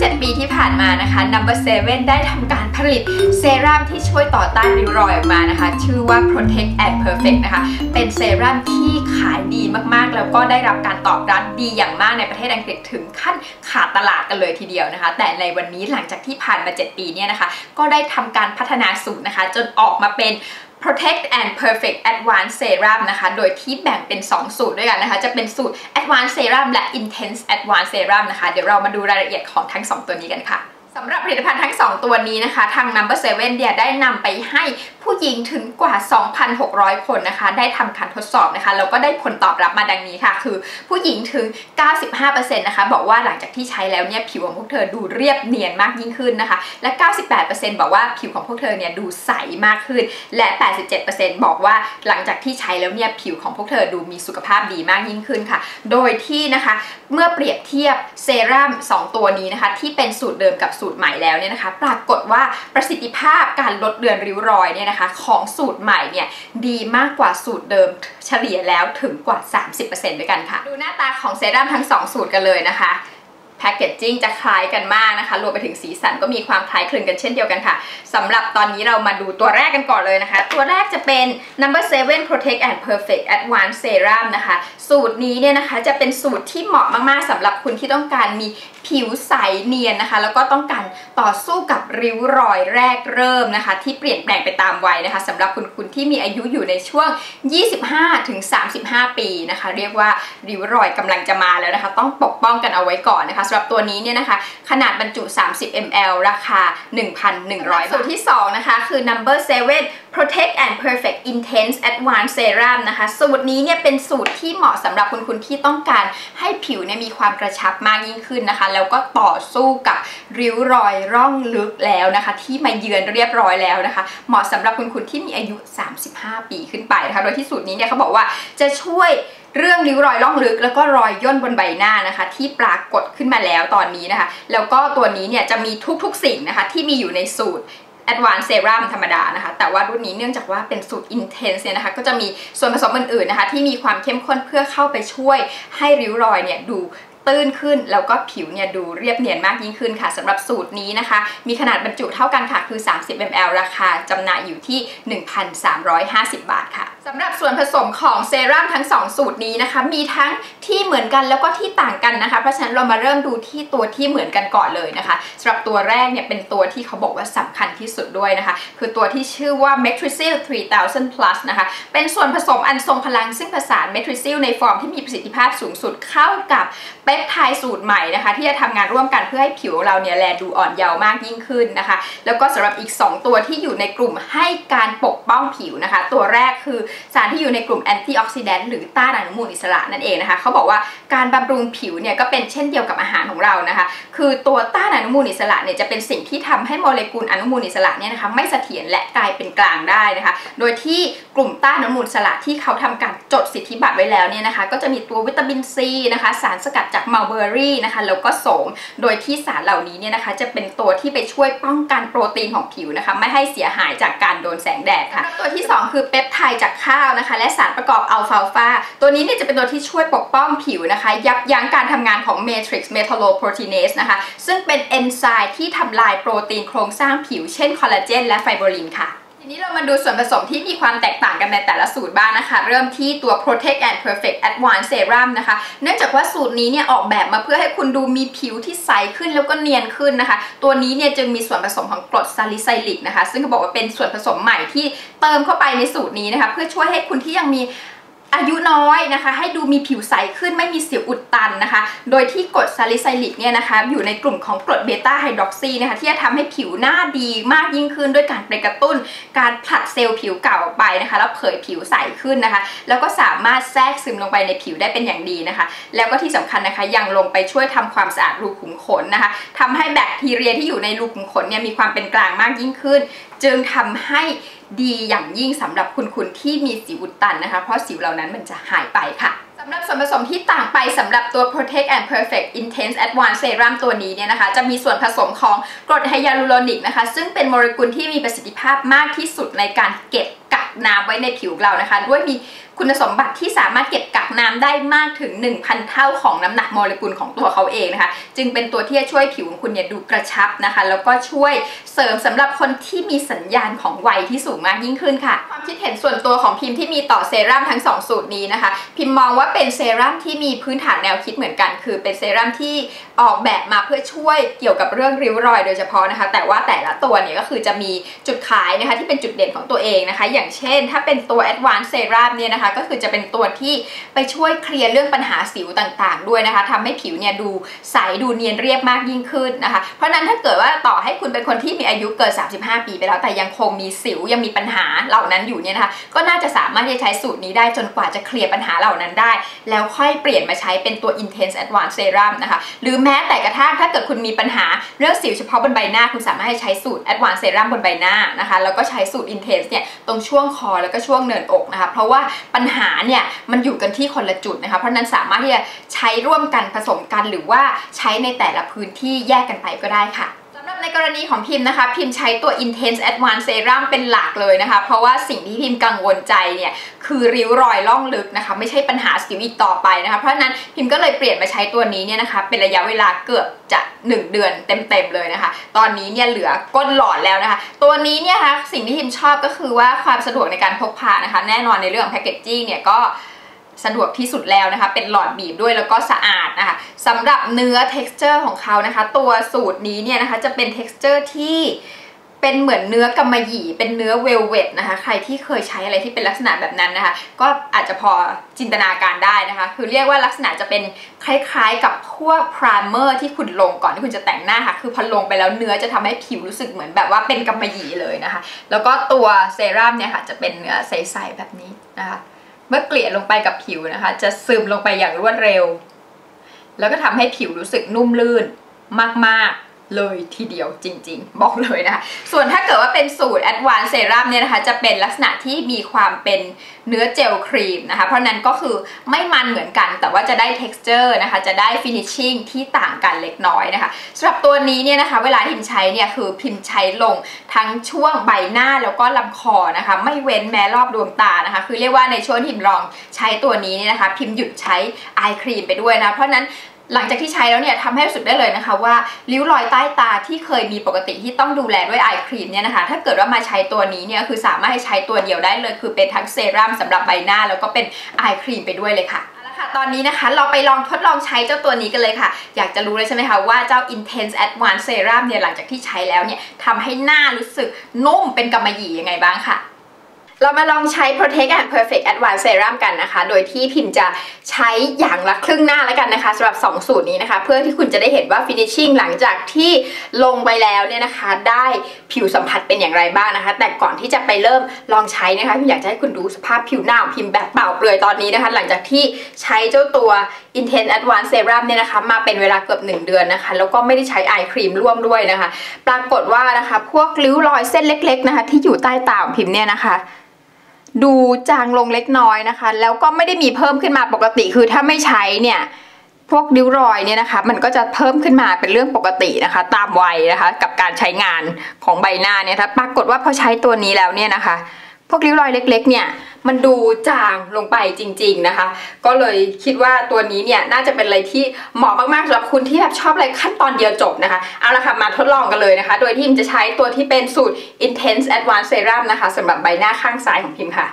7 ปีที่ผ่านมานะคะ Number 7 ได้ทำการผลิตเซรั่มที่ช่วยต่อต้านริ้วรอยออกมานะคะ ชื่อว่า Protect and Perfect นะคะ เป็นเซรั่มที่ขายดีมากๆ แล้วก็ได้รับการตอบรับดีอย่างมากในประเทศอังกฤษถึงขั้นขาดตลาดกันเลยทีเดียวนะคะ แต่ในวันนี้หลังจากที่ผ่านมา 7 ปีเนี่ยนะคะ ก็ได้ทำการพัฒนาสูตรนะคะ จนออกมาเป็น Protect and Perfect Advanced Serum นะคะ โดยที่แบ่งเป็น 2 สูตรด้วยกันนะคะ จะเป็นสูตร Advanced Serum และ Intense Advanced Serum นะคะ เดี๋ยวเรามาดูรายละเอียดของทั้ง 2 ตัวนี้กันค่ะ สำหรับผลิตภัณฑ์ทั้ง 2 ตัวนี้นะคะ ทาง Number 7เนี่ยได้นำไปให้ผู้หญิงถึงกว่า 2,600 คนนะคะ ได้ทำการทดสอบนะคะแล้วก็ได้ผลตอบรับมาดังนี้ค่ะ คือผู้หญิงถึง 95%นะคะ บอกว่าหลังจากที่ใช้แล้วเนี่ยผิวของพวกเธอดูเรียบเนียนมากยิ่งขึ้นนะคะ และ 98%บอกว่าผิวของพวกเธอเนี่ยดูใสมากขึ้น และ 87%บอกว่าหลังจากที่ใช้แล้วเนี่ยผิวของพวกเธอดูมีสุขภาพดีมากยิ่งขึ้นค่ะ โดยที่นะคะเมื่อเปรียบเทียบเซรั่ม2ตัวนี้นะคะที่เป็นสูตรเดิมกับสูตรใหม่แล้วเนี่ยนะคะ ปรากฏว่าประสิทธิภาพการลดเลือนริ้วรอยเนี่ยนะคะ ของสูตรใหม่เนี่ยดีมากกว่าสูตรเดิมเฉลี่ยแล้วถึงกว่า 30%ด้วยกันค่ะ ดูหน้าตาของเซรั่มทั้ง 2 สูตรกันเลยนะคะ แพคเกจจิ้งจะคล้ายกันมากนะคะรวมไปถึงสีสันก็มีความคล้ายคลึงกันเช่นเดียวกันค่ะสำหรับตอนนี้เรามาดูตัวแรกกันก่อนเลยนะคะ ตัวแรกจะเป็น number 7 protect and perfect advanced serum นะคะ สูตรนี้เนี่ยนะคะจะเป็นสูตรที่เหมาะมากๆสำหรับคุณที่ต้องการมีผิวใสเนียนนะคะ แล้วก็ต้องการต่อสู้กับริ้วรอยแรกเริ่มนะคะ ที่เปลี่ยนแปลงไปตามวัยนะคะสำหรับคุณคุณที่มีอายุอยู่ในช่วง 25-35 ปีนะคะ เรียกว่าริ้วรอยกำลังจะมาแล้วนะคะ ต้องปกป้องกันเอาไว้ก่อนนะคะสำหรับตัวนี้เนี่ยนะคะ ขนาดบรรจุ 30 ml ราคา 1,100 บาท สูตรที่ 2 นะคะ คือ number 7 protect and perfect intense advanced serum นะคะ สูตรนี้เนี่ยเป็นสูตรที่เหมาะสำหรับคุณคุณที่ต้องการให้ผิวเนี่ยมีความกระชับมากยิ่งขึ้นนะคะ แล้วก็ต่อสู้กับริ้วรอยร่องลึกแล้วนะคะ ที่มาเยือนเรียบร้อยแล้วนะคะ เหมาะสำหรับคุณคุณที่มีอายุ 35 ปีขึ้นไปนะคะ โดยที่สูตรนี้เนี่ยเขาบอกว่าจะช่วยเรื่องริ้วรอยล่องลึกแล้วก็รอยย่นบนใบหน้านะคะ ที่ปรากฏขึ้นมาแล้วตอนนี้นะคะ แล้วก็ตัวนี้เนี่ยจะมีทุกๆสิ่งนะคะที่มีอยู่ในสูตร Advanced Serum ธรรมดานะคะ แต่ว่ารุ่นนี้เนื่องจากว่าเป็นสูตร Intense เนี่ยนะคะก็จะมีส่วนผสมอื่นๆนะคะที่มีความเข้มข้นเพื่อเข้าไปช่วยให้ริ้วรอยเนี่ยดู ตื้นขึ้น แล้วก็ผิวเนี่ยดูเรียบเนียนมากยิ่งขึ้นค่ะสำหรับสูตรนี้นะคะ มีขนาดบรรจุเท่ากันค่ะคือ 30 ml ราคาจำหน่ายอยู่ที่ 1,350 บาทค่ะสำหรับส่วนผสมของเซรั่มทั้ง 2 สูตรนี้นะคะ มีทั้งที่เหมือนกันแล้วก็ที่ต่างกันนะคะ เพราะฉะนั้นเรามาเริ่มดูที่ตัวที่เหมือนกันก่อนเลยนะคะสำหรับตัวแรกเนี่ยเป็นตัวที่เขาบอกว่าสำคัญที่สุดด้วยนะคะ คือตัวที่ชื่อว่า Metricil 3000 plus นะคะ เป็นส่วนผสมอันทรงพลังซึ่งผสาน Metricil ในฟอร์มที่มีประสิทธิภาพสูงสุดเข้ากับเปปไทด์สูตรใหม่นะคะ ที่จะทำงานร่วมกันเพื่อให้ผิวเราเนี่ยแลดูอ่อนเยาว์มากยิ่งขึ้นนะคะ แล้วก็สำหรับอีก 2 ตัวที่อยู่ในกลุ่มให้การปกป้องผิวนะคะ ตัวแรกคือสารที่อยู่ในกลุ่มแอนตี้ออกซิแดนต์หรือต้านอนุมูลอิสระนั่นเองนะคะเขาบอกว่าการบำรุงผิวเนี่ยก็เป็นเช่นเดียวกับอาหารของเรานะคะ คือตัวต้านอนุมูลอิสระเนี่ยจะเป็นสิ่งที่ทำให้โมเลกุลอนุมูลอิสระเนี่ยนะคะไม่เสถียรและกลายเป็นกลางได้นะคะ โดยที่กลุ่มต้านอนุมูลอิสระที่เขาทำการจดสิทธิบัตรไว้แล้วเนี่ยนะคะ ก็จะมีตัววิตามินซีนะคะ สารสกัดจากมัลเบอรี่นะคะแล้วก็โสม โดยที่สารเหล่านี้เนี่ยนะคะจะเป็นตัวที่ไปช่วยป้องกันโปรตีนของผิวนะคะไม่ให้เสียหายจากการโดนแสงแดดค่ะ ตัวที่ 2 คือเปปไทด์จากข้าวนะคะ และสารประกอบอัลฟาลฟาตัวนี้เนี่ยจะเป็นตัวที่ช่วยปกป้องผิวนะคะ ยับยั้งการทำงานของ matrix metalloproteinase นะคะซึ่งเป็นเอนไซม์ที่ทำลายโปรตีนโครงสร้างผิว เช่นคอลลาเจนและไฟโบลินค่ะ ทีนี้เรามาดูส่วนผสมที่มีความแตกต่างกันในแต่ละสูตรบ้างนะคะ เริ่มที่ตัว Protect and Perfect Advanced Serum นะคะ เนื่องจากว่าสูตรนี้เนี่ยออกแบบมาเพื่อให้คุณดูมีผิวที่ใสขึ้นแล้วก็เนียนขึ้นนะคะ ตัวนี้เนี่ยจึงมีส่วนผสมของกรดซาลิไซลิกนะคะ ซึ่งเขาบอกว่าเป็นส่วนผสมใหม่ที่เติมเข้าไปในสูตรนี้นะคะ เพื่อช่วยให้คุณที่ยังมี อายุน้อยนะคะ ให้ดูมีผิวใสขึ้นไม่มีสิวอุดตันนะคะ โดยที่กรดซาลิไซลิกเนี่ยนะคะ อยู่ในกลุ่มของกรดเบต้าไฮดรอกซีนะคะ ที่จะทำให้ผิวหน้าดีมากยิ่งขึ้นด้วยการไปกระตุ้น การผลัดเซลล์ผิวเก่าออกไปนะคะ แล้วเผยผิวใสขึ้นนะคะ แล้วก็สามารถแทรกซึมลงไปในผิวได้เป็นอย่างดีนะคะ แล้วก็ที่สำคัญนะคะ ยังลงไปช่วยทำความสะอาดรูขุมขนนะคะทำให้แบคทีเรียที่อยู่ในรูขุมขนเนี่ยมีความเป็นกลางมากยิ่งขึ้น จึงทำให้ ดีอย่างยิ่งสำหรับคุณคุณที่มีสิวอุดตันนะคะ เพราะสิวเหล่านั้นมันจะหายไปค่ะสำหรับส่วนผสมที่ต่างไปสำหรับตัว Protect and Perfect Intense Advanced Serum ตัวนี้เนี่ยนะคะ จะมีส่วนผสมของกรดไฮยาลูโรนิกนะคะ ซึ่งเป็นโมเลกุลที่มีประสิทธิภาพมากที่สุดในการเก็บกักน้ำไว้ในผิวเรานะคะ ด้วยมี คุณสมบัติที่สามารถเก็บกักน้ำได้มากถึง 1,000 เท่าของน้ำหนักโมเลกุลของตัวเขาเองนะคะ จึงเป็นตัวที่จะช่วยผิวของคุณเนี่ยดูกระชับนะคะ แล้วก็ช่วยเสริมสำหรับคนที่มีสัญญาณของวัยที่สูงมากยิ่งขึ้นค่ะ ความคิดเห็นส่วนตัวของพิมพ์ที่มีต่อเซรั่มทั้ง 2 สูตรนี้นะคะ พิมพ์มองว่าเป็นเซรั่มที่มีพื้นฐานแนวคิดเหมือนกัน คือเป็นเซรั่มที่ออกแบบมาเพื่อช่วยเกี่ยวกับเรื่องริ้วรอยโดยเฉพาะนะคะ แต่ว่าแต่ละตัวเนี่ยก็คือจะมีจุดขายนะคะที่เป็นจุดเด่นของตัวเองนะคะ อย่างเช่น ถ้าเป็นตัว Advanced Serum เนี่ยนะคะก็คือจะเป็นตัวที่ไปช่วยเคลียร์เรื่องปัญหาสิวต่างๆ ด้วยนะคะทำให้ผิวเนี่ยดูใสดูเนียนเรียบมากยิ่งขึ้นนะคะ เพราะนั้นถ้าเกิดว่าต่อให้คุณเป็นคนที่มีอายุเกิน 35 ปีไปแล้ว แต่ยังคงมีสิวยังมีปัญหาเหล่านั้นอยู่เนี่ยนะคะ ก็น่าจะสามารถที่จะใช้สูตรนี้ได้จนกว่าจะเคลียร์ปัญหาเหล่านั้นได้ แล้วค่อยเปลี่ยนมาใช้เป็นตัว Intense Advanced Serum นะคะ หรือแม้แต่กระทั่งถ้าเกิดคุณมีปัญหาเรื่องสิวเฉพาะบนใบหน้า คุณสามารถใช้สูตร Advanced Serum บนใบหน้านะคะ แล้วก็ใช้สูตร Intense เนี่ยตรงช่วงคอแล้วก็ช่วงเนินอกนะคะ เพราะว่าปัญหาเนี่ยมันอยู่กันที่คนละจุดนะคะ เพราะนั้นสามารถที่จะใช้ร่วมกันผสมกันหรือว่าใช้ในแต่ละพื้นที่แยกกันไปก็ได้ค่ะ กรณีของพิมพ์นะคะ พิมพ์ใช้ตัว Intense Advanced Serum เป็นหลักเลยนะคะ เพราะว่าสิ่งที่พิมพ์กังวลใจเนี่ย คือริ้วรอยล่องลึกนะคะ ไม่ใช่ปัญหาสิวอีกต่อไปนะคะ เพราะนั้นพิมพ์ก็เลยเปลี่ยนมาใช้ตัวนี้เนี่ยนะคะ เป็นระยะเวลาเกือบจะ 1 เดือนเต็มๆเลยนะคะ ตอนนี้เนี่ยเหลือก้นหลอดแล้วนะคะ ตัวนี้เนี่ยคะสิ่งที่พิมพ์ชอบก็คือว่าความสะดวกในการพกพานะคะ แน่นอนในเรื่องของแพคเกจจิ้งเนี่ยก็ สะดวกที่สุดแล้วนะคะ เป็นหลอดบีบด้วยแล้วก็สะอาดนะคะสำหรับเนื้อ texture ของเขานะคะ ตัวสูตรนี้เนี่ยนะคะจะเป็น texture ที่เป็นเหมือนเนื้อกำมะหยี่ เป็นเนื้อเวลเวตนะคะ ใครที่เคยใช้อะไรที่เป็นลักษณะแบบนั้นนะคะ ก็อาจจะพอจินตนาการได้นะคะ คือเรียกว่าลักษณะจะเป็นคล้ายๆกับพวกพรามเมอร์ที่คุณลงก่อนที่คุณจะแต่งหน้าค่ะ คือพอลงไปแล้วเนื้อจะทำให้ผิวรู้สึกเหมือนแบบว่าเป็นกำมะหยี่เลยนะคะ แล้วก็ตัวเซรั่มเนี่ยค่ะจะเป็นเนื้อใสๆแบบนี้นะคะ เมื่อเกลี่ยลงไปกับผิวนะคะ จะซึมลงไปอย่างรวดเร็ว แล้วก็ทำให้ผิวรู้สึกนุ่มลื่นมากๆ เลยทีเดียวจริงๆ บอกเลยนะคะส่วนถ้าเกิดว่าเป็นสูตร Advanced Serum เนี่ยนะคะจะเป็นลักษณะที่มีความเป็นเนื้อเจลครีมนะคะ เพราะนั้นก็คือไม่มันเหมือนกันแต่ว่าจะได้ texture นะคะ จะได้ finishing ที่ต่างกันเล็กน้อยนะคะสำหรับตัวนี้เนี่ยนะคะ เวลาพิมใช้เนี่ยคือพิมพ์ใช้ลงทั้งช่วงใบหน้าแล้วก็ลำคอนะคะ ไม่เว้นแม้รอบดวงตานะคะ คือเรียกว่าในช่วงที่พิมลองใช้ตัวนี้เนี่ยนะคะ พิมพ์หยุดใช้อายครีมไปด้วยนะเพราะนั้น หลังจากที่ใช้แล้วเนี่ยทำให้รู้สึกได้เลยนะคะว่าริ้วรอยใต้ตาที่เคยมีปกติที่ต้องดูแลด้วยไอครีมเนี่ยนะคะ ถ้าเกิดว่ามาใช้ตัวนี้เนี่ยคือสามารถให้ใช้ตัวเดียวได้เลย คือเป็นทั้งเซรั่มสำหรับใบหน้า แล้วก็เป็นไอครีมไปด้วยเลยค่ะค่ะตอนนี้นะคะเราไปลองทดลองใช้เจ้าตัวนี้กันเลยค่ะ อยากจะรู้เลยใช่ไหมคะว่าเจ้า Intense Advanced Serum เนี่ยหลังจากที่ใช้แล้วเนี่ยทำให้หน้ารู้สึกนุ่มเป็นกำมะหยี่ยังไงบ้างค่ะ เรามาลองใช้ Protect and Perfect Advanced Serum กันนะคะ โดยที่พิมจะใช้อย่างละครึ่งหน้าแล้วกันนะคะสำหรับ 2 สูตรนี้นะคะ เพื่อที่คุณจะได้เห็นว่า Finishing หลังจากที่ลงไปแล้วเนี่ยนะคะ ได้ผิวสัมผัสเป็นอย่างไรบ้างนะคะ แต่ก่อนที่จะไปเริ่มลองใช้นะคะพิมอยากจะให้คุณดูสภาพผิวหน้าของพิมแบบเปล่าเปลือยตอนนี้นะคะ หลังจากที่ใช้เจ้าตัว Intense Advanced Serum เนี่ยนะคะ มาเป็นเวลาเกือบ 1 เดือนนะคะ แล้วก็ไม่ได้ใช้ไอครีมร่วมด้วยนะคะ ปรากฏว่านะคะ พวกริ้วรอยเส้นเล็ก ๆ นะคะ ที่อยู่ใต้ตาของพิมเนี่ยนะคะ ดูจางลงเล็กน้อยนะคะ แล้วก็ไม่ได้มีเพิ่มขึ้นมาปกติคือถ้าไม่ใช้เนี่ยพวกริ้วรอยเนี่ยนะคะ มันก็จะเพิ่มขึ้นมาเป็นเรื่องปกตินะคะ ตามวัยนะคะ กับการใช้งานของใบหน้าเนี่ยถ้าปรากฏว่าพอใช้ตัวนี้แล้วเนี่ยนะคะ พวกริ้วรอยเล็กๆเนี่ยมันดูจางลงไปจริง ๆนะคะ ก็เลยคิดว่าตัวนี้เนี่ยน่าจะเป็นอะไรที่เหมาะมากๆสำหรับคุณที่แบบชอบอะไรขั้นตอนเดียวจบนะคะเอาละค่ะมาทดลองกันเลยนะคะ โดยที่พิมจะใช้ตัวที่เป็นสูตร Intense Advanced Serum นะคะสำหรับใบหน้าข้างซ้ายของพิมค่ะ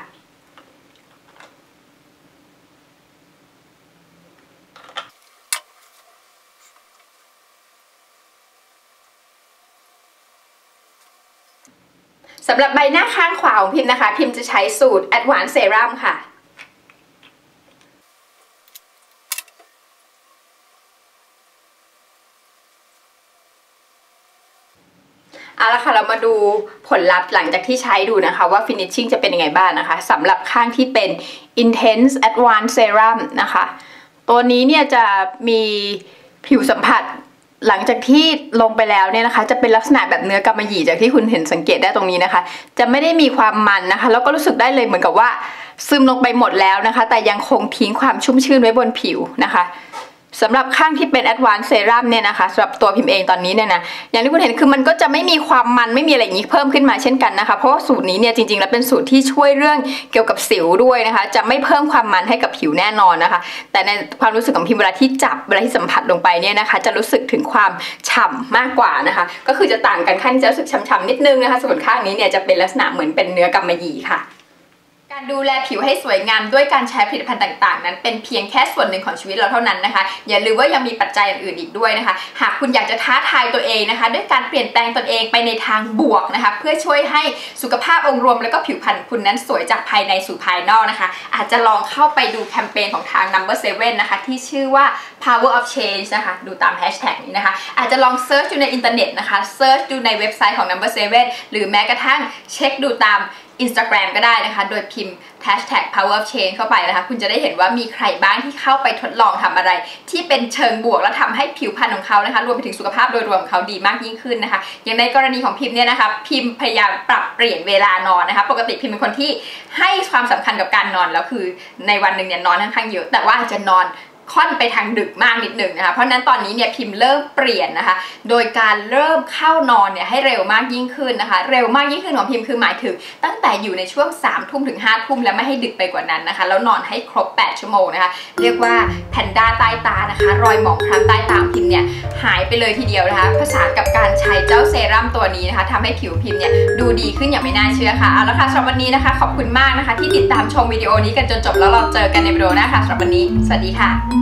สำหรับใบหน้าข้างขวาของพิมพ์นะคะ พิมพ์จะใช้สูตร Advanced Serum ค่ะเอาละค่ะเรามาดูผลลัพธ์หลังจากที่ใช้ดูนะคะ ว่า finishing จะเป็นยังไงบ้างนะคะสำหรับข้างที่เป็น intense advanced serum นะคะ ตัวนี้เนี่ยจะมีผิวสัมผัส หลังจากที่ลงไปแล้วเนี่ยนะคะ จะเป็นลักษณะแบบเนื้อกำมะหยี่จากที่คุณเห็นสังเกตได้ตรงนี้นะคะ จะไม่ได้มีความมันนะคะ แล้วก็รู้สึกได้เลยเหมือนกับว่าซึมลงไปหมดแล้วนะคะ แต่ยังคงทิ้งความชุ่มชื่นไว้บนผิวนะคะ สำหรับข้างที่เป็น Advanced Serum เนี่ยนะคะสำหรับตัวพิมพ์เองตอนนี้เนี่ยนะอย่างที่คุณเห็นคือมันก็จะไม่มีความมันไม่มีอะไรอย่างนี้เพิ่มขึ้นมาเช่นกันนะคะเพราะว่าสูตรนี้เนี่ยจริงๆแล้วเป็นสูตรที่ช่วยเรื่องเกี่ยวกับสิวด้วยนะคะ จะไม่เพิ่มความมันให้กับผิวแน่นอนนะคะ แต่ในความรู้สึกของพิมพ์เวลาที่จับเวลาที่สัมผัสลงไปเนี่ยนะคะ จะรู้สึกถึงความฉ่ำมากกว่านะคะ ก็คือจะต่างกันข้างจะรู้สึกฉ่ำๆนิดนึงนะคะ ส่วนข้างนี้เนี่ยจะเป็นลักษณะเหมือนเป็นเนื้อกำมะหยี่ค่ะ การดูแลผิวให้สวยงามด้วยการใช้ผลิตภัณฑ์ต่างๆ นั้นเป็นเพียงแค่ส่วนหนึ่งของชีวิตเราเท่านั้นนะคะ อย่าลืมว่ายังมีปัจจัยอื่นๆอีกด้วยนะคะ หากคุณอยากจะท้าทายตัวเองนะคะ ด้วยการเปลี่ยนแปลงตนเองไปในทางบวกนะคะ เพื่อช่วยให้สุขภาพองค์รวม แล้วก็ผิวพรรณคุณนั้นสวยจากภายในสู่ภายนอกนะคะ อาจจะลองเข้าไปดูแคมเปญของทาง Number 7นะคะที่ชื่อว่า power of change นะคะ ดูตามแฮชแท็กนี้นะคะ อาจจะลองเซิร์ชดูในอินเทอร์เน็ตนะคะเซิร์ชดูในเว็บไซต์ของ Number 7หรือแม้กระทั่งเช็คดูตาม Instagram ก็ได้นะคะ โดยพิมพ์ hashtag power of change เข้าไปนะคะ คุณจะได้เห็นว่ามีใครบ้างที่เข้าไปทดลองทำอะไร ที่เป็นเชิงบวกแล้วทำให้ผิวพรรณของเขานะคะ รวมไปถึงสุขภาพโดยรวมของเขาดีมากยิ่งขึ้นนะคะ อย่างในกรณีของพิมพ์เนี่ยนะคะ พิมพ์พยายามปรับเปลี่ยนเวลานอนนะคะ ปกติพิมพ์เป็นคนที่ให้ความสำคัญกับการนอนแล้วคือในวันหนึ่งเนี่ยนอนค่อนข้างเยอะ แต่ว่าจะนอน ค่อนไปทางดึกมากนิดหนึ่งนะคะ เพราะนั้นตอนนี้เนี่ยพิมพ์เริ่มเปลี่ยนนะคะ โดยการเริ่มเข้านอนเนี่ยให้เร็วมากยิ่งขึ้นนะคะ เร็วมากยิ่งขึ้นของพิมพ์คือหมายถึง ตั้งแต่อยู่ในช่วง3ามทุ่มถึง5้าทุ่มและไม่ให้ดึกไปกว่านั้นนะคะ แล้วนอนให้ครบ 8 ชั่วโมงนะคะ เรียกว่าแพนด้าใต้ตานะคะ รอยหมองคล้ำใต้ตาพิมพ์เนี่ยหายไปเลยทีเดียวนะคะผสานกับการใช้เจ้าเซรั่มตัวนี้นะคะทำให้ผิวพิมพ์เนี่ยดูดีขึ้นอย่างไม่น่าเชื่อค่ะ เอาละค่ะสำหรับวันนี้นะคะ ขอบคุณมากนะคะ ที่ติดตามชมวิดีโอนี้กันจนจบแล้วเราเจอกันในวิดีโอหน้าค่ะสำหรับวันนี้ สวัสดีค่ะ